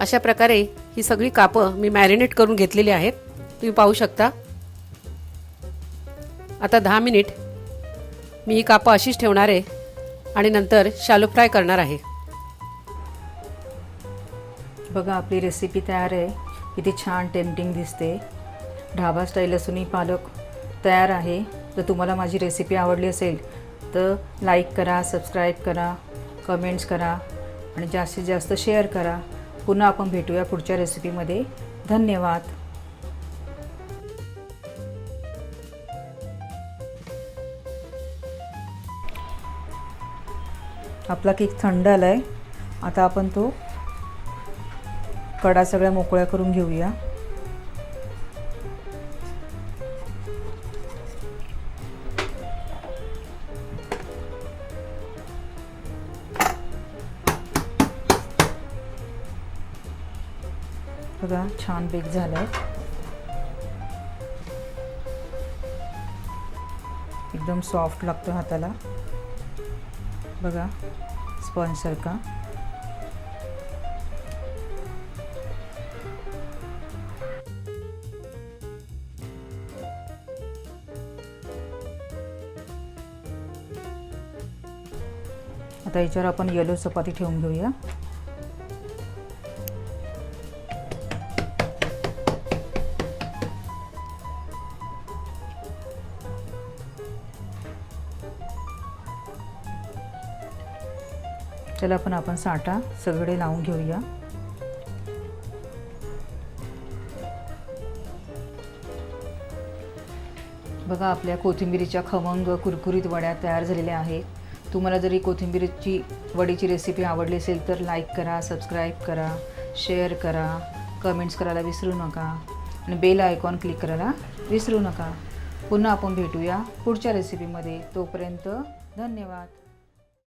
अशा प्रकारे ही सगळी कापं मी मॅरिनेट करून घेतलेली आहेत. तुम्ही पाहू शकता. आता दहा मिनिट मी ही कापं अशीच ठेवणार आहे आणि नंतर शालो फ्राय करणार आहे. बघा आपली रेसिपी तयार आहे. किती छान टेम्पटिंग दिसते. ढाबा स्टाईल लसूणी पालक तयार आहे. जर तुम्हाला माझी रेसिपी आवडली असेल तर लाईक करा सबस्क्राईब करा कमेंट्स करा आणि जास्तीत जास्त शेअर करा. पुन्हा आपण भेटूया पुढच्या रेसिपीमध्ये धन्यवाद. आपला केक थंड आला आहे आता आपण तो कडा सगळ्या मोकळ्या करून घेऊया. बघा छान बेक झालं आहे एकदम सॉफ्ट लागतो हाताला. बघा स्पॉनसारखा आता याच्यावर आपण येलो चपाती ठेवून घेऊया. त्याला पण आपण साठा सगळे लावून घेऊया. बघा आपल्या कोथिंबिरीच्या खमंग कुरकुरीत वड्या तयार झालेल्या आहेत. तुम्हाला जरी कोथिंबीरची वडीची रेसिपी आवडली असेल तर लाईक करा सबस्क्राईब करा शेअर करा कमेंट्स करायला विसरू नका. आणि बेल आयकॉन क्लिक करायला विसरू नका. पुन्हा आपण भेटूया पुढच्या रेसिपीमध्ये तोपर्यंत धन्यवाद.